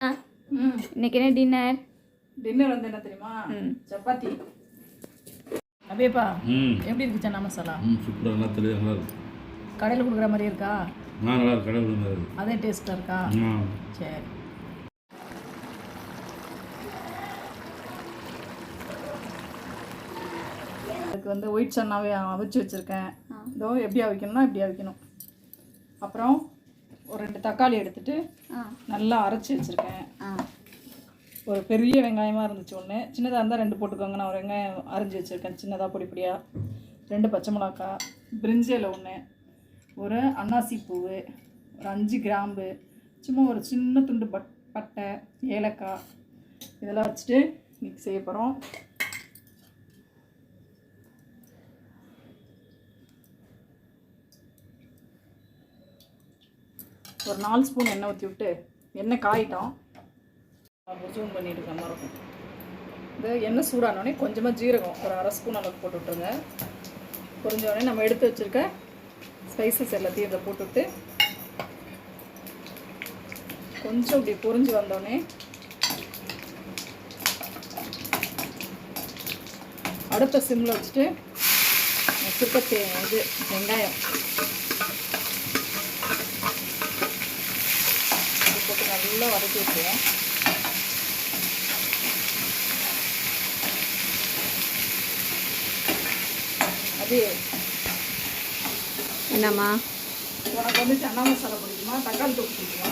இன்னைக்கு என்ன dinner dinner வந்து என்ன தெரியுமா. சப்பாத்தி. அப்படியேப்பா ம். எப்படி இருக்கு சன்னா மசாலா? ம் சூப்பராக நல்லா தெளிவாக நல்லா இருக்கு. கடையில் கொடுக்குற மாதிரி இருக்கா? ஆ நல்லா இருக்கு. கடை நல்லா இருக்கு. அதே டேஸ்ட்டாக இருக்கா? சரி. அதுக்கு வந்து ஒயிட் சன்னாவே அவிச்சு வச்சுருக்கேன். இதோ எப்படி அவிக்கணும்னா இப்படி அவிக்கணும். அப்புறம் ஒரு ரெண்டு தக்காளி எடுத்துட்டு நல்லா அரைச்சி வச்சுருக்கேன். ஒரு பெரிய வெங்காயமாக இருந்துச்சு ஒன்று சின்னதாக இருந்தால் ரெண்டு போட்டுக்கோங்க. நான் ஒரு வெங்காயம் அரைஞ்சி வச்சுருக்கேன். சின்னதாக பொடி பொடியாக ரெண்டு பச்சை மிளகா பிரிஞ்சியில் ஒன்று ஒரு அன்னாசி பூவு ஒரு அஞ்சு கிராம்பு சும்மா ஒரு சின்ன துண்டு பட் பட்டை ஏலக்காய் இதெல்லாம் வச்சுட்டு இன்னைக்கு செய்ய போகிறோம் ஒரு நாலு ஸ்பூன் எண்ணெய் ஊற்றி விட்டு எண்ணெய் காயிட்டோம். ஜூம் பண்ணிட்டு இருக்க மாதிரி இருக்கும். இது எண்ணெய் சூடானோடனே கொஞ்சமாக ஜீரகம் ஒரு அரை ஸ்பூன் அளவுக்கு போட்டு விட்ருங்க பொரிஞ்ச உடனே நம்ம எடுத்து வச்சுருக்க ஸ்பைசஸ் எல்லாத்தையும் இதில் போட்டுவிட்டு கொஞ்சம் இப்படி பொரிஞ்சு வந்தோடனே அடுத்த சிம்மில் வச்சுட்டு வச்சுருக்க இது வெங்காயம் இது போட்டு நல்லா வதக்கி விட்டுருவோம் அது என்னம்மா? உனக்கு வந்து சன்னா மசாலா பிடிக்குமா? தக்காளி தொக்கு பிடிக்குமா?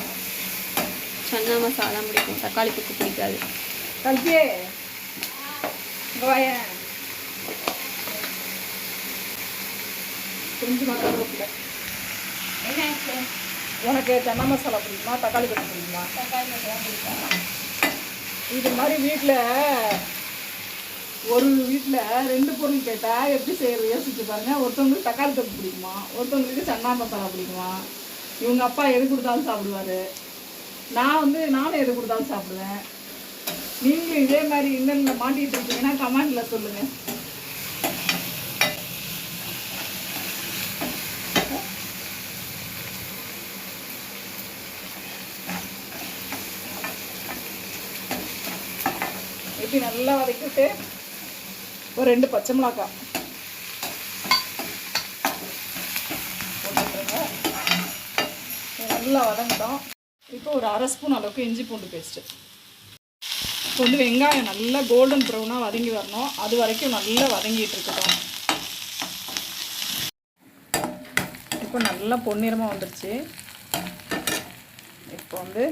சன்னா மசாலா பிடிக்கும். தக்காளி தொக்கு பிடிக்காது. கல்கியே இங்க வாயேன் கொஞ்சம் மக்கள் ரோட்டில் உனக்கு சன்னா மசாலா பிடிக்குமா? தக்காளி தொக்கு பிடிக்குமா? தக்காளி பிடிக்கும் இது மாதிரி வீட்டில் ஒரு வீட்டில் ரெண்டு பொருள் கேட்டால் எப்படி செய்கிறது யோசிச்சு பாருங்கள் ஒருத்தவங்களுக்கு தக்காளி தொப்பு பிடிக்குமா? ஒருத்தவங்களுக்கு சன்னா மசாலா பிடிக்குமா? இவங்க அப்பா எது கொடுத்தாலும் சாப்பிடுவாரு. நான் வந்து நானும் எது கொடுத்தாலும் சாப்பிடுவேன். நீங்களும் இதே மாதிரி இன்னும் மாட்டிகிட்டு இருக்கீங்கன்னா கமெண்டில் சொல்லுங்கள் வதக்கி நல்லா வதக்கிட்டு ஒரு ரெண்டு பச்சை மிளகாய். போட்டுருங்க நல்லா வதங்கிட்டோம். இப்போ ஒரு அரை ஸ்பூன் அளவுக்கு இஞ்சி பூண்டு பேஸ்ட்டு. இப்போ வந்து வெங்காயம் நல்லா கோல்டன் ப்ரௌனாக வதங்கி வரணும். அது வரைக்கும் நல்லா வதங்கிட்டு இருக்கட்டும். இப்போ நல்லா பொன்னிறமாக வந்துருச்சு. இப்போ வந்து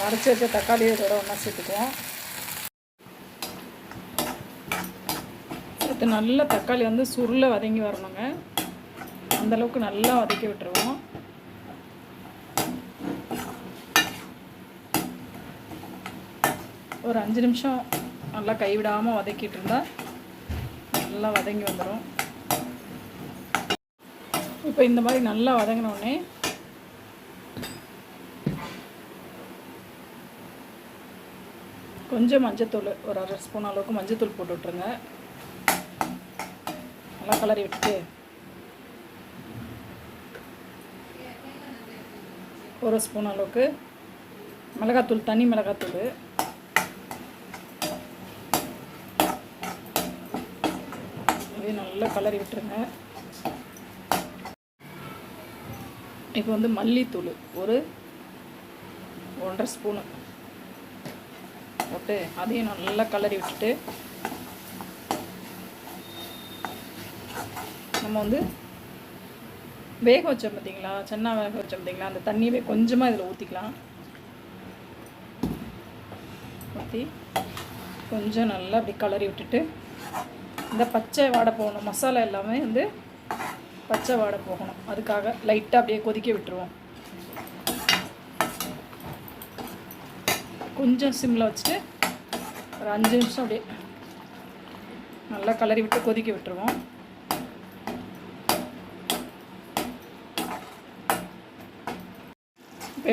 மறைச்சி வச்ச தக்காளி இதோட ஒன்றா சேர்த்துக்குவோம். இது நல்ல தக்காளி வந்து சுருள வதங்கி வரணுங்க. அந்தளவுக்கு நல்லா வதக்கி விட்டுருவோம். ஒரு அஞ்சு நிமிஷம் நல்லா கைவிடாமல் வதக்கிட்டு இருந்தால் நல்லா வதங்கி வந்துடும் இப்போ இந்த மாதிரி நல்லா வதங்கினோடனே கொஞ்சம் மஞ்சத்தூள் ஒரு அரை ஸ்பூன் அளவுக்கு மஞ்சத்தூள் போட்டு விட்ருங்க நல்லா கலரி விட்டுட்டு. ஒரு ஸ்பூன் அளவுக்கு மிளகாத்தூள் தனி மிளகாத்தூள். இதையும் நல்லா கலரி விட்டுருங்க. இப்போ வந்து மல்லித்தூள் ஒரு ஒன்றரை ஸ்பூனு போட்டு அதையும் நல்லா கலரி விட்டுட்டு நம்ம வந்து வேக வச்சோம் பார்த்தீங்களா? சென்னா வேக வச்சோம் பார்த்தீங்களா? அந்த தண்ணியவே கொஞ்சமாக இதில் ஊற்றிக்கலாம் ஊற்றி கொஞ்சம் நல்லா அப்படி கலரி விட்டுட்டு இந்த பச்சை வாடை போகணும் மசாலா எல்லாமே வந்து பச்சை வாடை போகணும். அதுக்காக லைட்டாக அப்படியே கொதிக்க விட்டுருவோம். கொஞ்சம் சிம்மில் வச்சுட்டு ஒரு அஞ்சு நிமிஷம் அப்படியே நல்லா கலரி விட்டு கொதிக்க விட்டுருவோம்.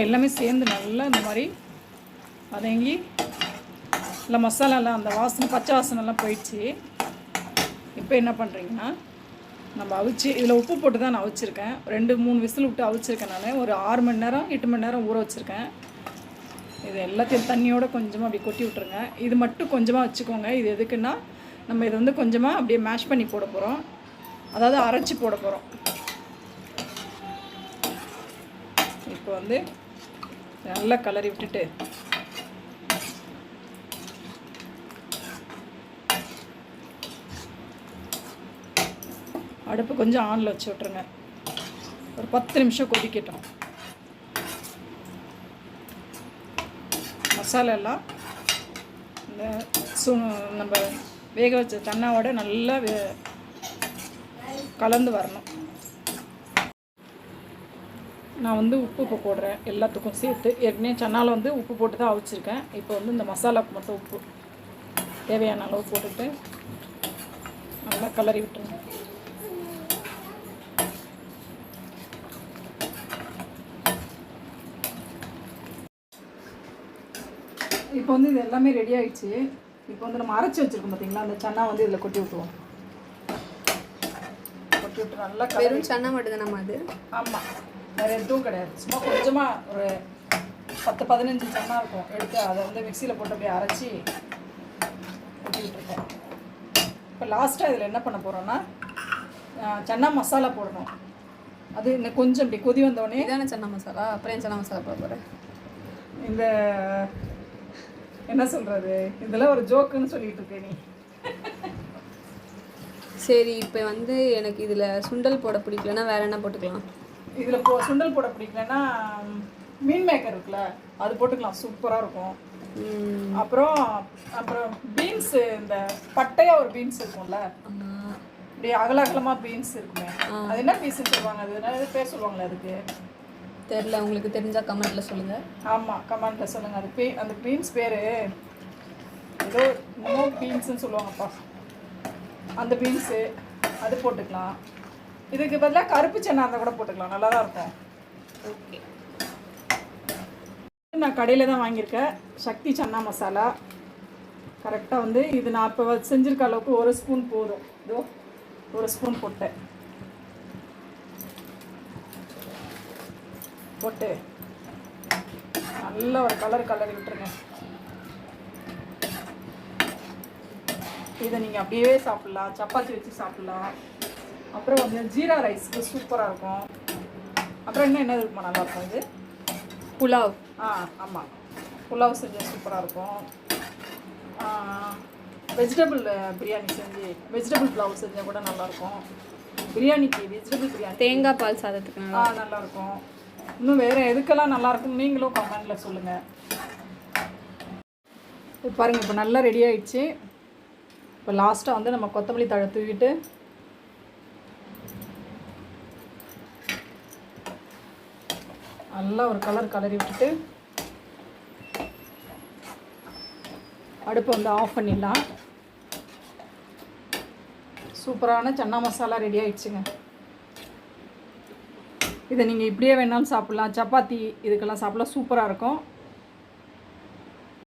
எல்லாமே சேர்ந்து நல்லா இந்த மாதிரி வதங்கி இல்லை மசாலாலாம் அந்த வாசனை பச்சை வாசனைலாம் போயிடுச்சு. இப்போ என்ன பண்ணுறீங்கன்னா நம்ம அவிச்சு இதில் உப்பு போட்டு தான் நான் அவிச்சிருக்கேன். ரெண்டு மூணு விசில் விட்டு அவிச்சிருக்கேன் நான். ஒரு ஆறு மணி நேரம் எட்டு மணி நேரம் ஊற வச்சுருக்கேன். இது எல்லாத்தையும் தண்ணியோடு கொஞ்சமாக அப்படி கொட்டி விட்ருங்க இது மட்டும் கொஞ்சமாக வச்சுக்கோங்க. இது எதுக்குன்னா நம்ம இதை வந்து கொஞ்சமாக அப்படியே மேஷ் பண்ணி போட போகிறோம் அதாவது அரைச்சி போட போகிறோம் இப்போ வந்து நல்லா கலரி விட்டுட்டு. அடுப்பு கொஞ்சம் ஆனில் வச்சு விட்ருங்க ஒரு பத்து நிமிஷம் கொதிக்கட்டும். மசாலா எல்லாம் இந்த சு நம்ம வேக வச்ச சன்னாவோட நல்லா வே- கலந்து வரணும். நான் வந்து உப்பு இப்போ போடுறேன். எல்லாத்துக்கும் சேர்த்து ஏற்கனவே சன்னால வந்து உப்பு போட்டு தான் அவிச்சிருக்கேன். இப்போ வந்து இந்த மசாலாவுக்கு மட்டும் உப்பு. தேவையான அளவு போட்டுட்டு நல்லா கலரி விட்டுருங்க. இப்போ வந்து இது எல்லாமே ரெடி ஆயிடுச்சு. இப்போ வந்து நம்ம அரைச்சி வச்சிருக்கோம் பார்த்தீங்களா அந்த சன்னா வந்து இதில் கொட்டி விட்டுருவோம். கொட்டி விட்டு நல்லா வெறும் சன்னா மட்டும் நம்ம அது? ஆமாம் வேறு எதுவும் கிடையாது. சும்மா கொஞ்சமாக ஒரு பத்து பதினஞ்சு சன்னா இருக்கும். எடுத்து அதை வந்து மிக்சியில் போட்டு அப்படியே அரைச்சி கொட்டி விட்டுருக்கோம் இப்போ லாஸ்ட்டாக இதில் என்ன பண்ண போகிறோன்னா சன்னா மசாலா போடணும். அது இன்னும் கொஞ்சம் இப்படி கொதி வந்தோடனே இதான சன்னா மசாலா? அப்புறம் சன்னா மசாலா போட போகிறேன் இந்த என்ன சொல்கிறது இதெல்லாம் ஒரு ஜோக்குன்னு சொல்லிட்டு இருக்க நீ. சரி இப்போ வந்து எனக்கு இதில் சுண்டல் போட பிடிக்கலன்னா வேற என்ன போட்டுக்கலாம்? இதில் போ சுண்டல் போட பிடிக்கலன்னா மீன் மேக்கர் இருக்குல்ல அது போட்டுக்கலாம். சூப்பராக இருக்கும். அப்புறம் அப்புறம் பீன்ஸு இந்த பட்டையாக ஒரு பீன்ஸ் இருக்கும்ல. இப்படி அகல அகலமாக பீன்ஸ் இருக்குமே. அது என்ன பீஸ்ன்னு சொல்லுவாங்க? அது என்ன பேர் சொல்லுவாங்களே அதுக்கு? தெரியல உங்களுக்கு தெரிஞ்சா கமெண்ட்ல சொல்லுங்க. ஆமாம் கமெண்ட்டில் சொல்லுங்கள் அது பீ அந்த பீன்ஸ் பேர் ஏதோ இன்னமோ பீன்ஸ்னு சொல்லுவாங்கப்பா. அந்த பீன்ஸு அது போட்டுக்கலாம். இதுக்கு பதிலாக கருப்பு சென்னா இருந்தால் கூட போட்டுக்கலாம். நல்லா தான் இருக்கும். ஓகே. நான் கடையில் தான் வாங்கியிருக்கேன். சக்தி சன்னா மசாலா. கரெக்டாக வந்து இது நான் இப்போ செஞ்சுருக்க அளவுக்கு ஒரு ஸ்பூன் போதும். இதோ ஒரு ஸ்பூன் போட்டேன். போட்டு. நல்ல ஒரு கலர் கலரி விட்டுருங்க. இதை நீங்கள் அப்படியே சாப்பிட்லாம். சப்பாத்தி வச்சு சாப்பிட்லாம். அப்புறம் வந்து ஜீரா ரைஸ்க்கு சூப்பராக இருக்கும். அப்புறம் இன்னும் என்ன இருக்குமா நல்லாயிருக்கும் இது? புலாவ். ஆ ஆமாம் புலாவ் செஞ்சால் சூப்பராக இருக்கும். வெஜிடபிள் பிரியாணி செஞ்சு வெஜிடபிள் புலாவ் செஞ்சால் கூட நல்லாயிருக்கும் பிரியாணிக்கு வெஜிடபிள் பிரியாணி தேங்காய் பால் சாதத்துக்கு ஆ நல்லா நல்லாயிருக்கும் இன்னும் வேறு எதுக்கெல்லாம் நல்லாயிருக்கும் நீங்களும் கமெண்டில் சொல்லுங்கள் இப்போ பாருங்கள் இப்போ நல்லா ரெடி ஆயிடுச்சு. இப்போ லாஸ்ட்டாக வந்து நம்ம கொத்தமல்லி தழை தூவிட்டு நல்லா ஒரு கலர் கலரி விட்டுட்டு அடுப்பை வந்து ஆஃப் பண்ணிடலாம். சூப்பரான சன்னா மசாலா ரெடி ஆயிடுச்சுங்க. இதை நீங்கள் இப்படியே வேணாலும் சாப்பிட்லாம். சப்பாத்தி இதுக்கெல்லாம் சாப்பிட்லாம். சூப்பராக இருக்கும்.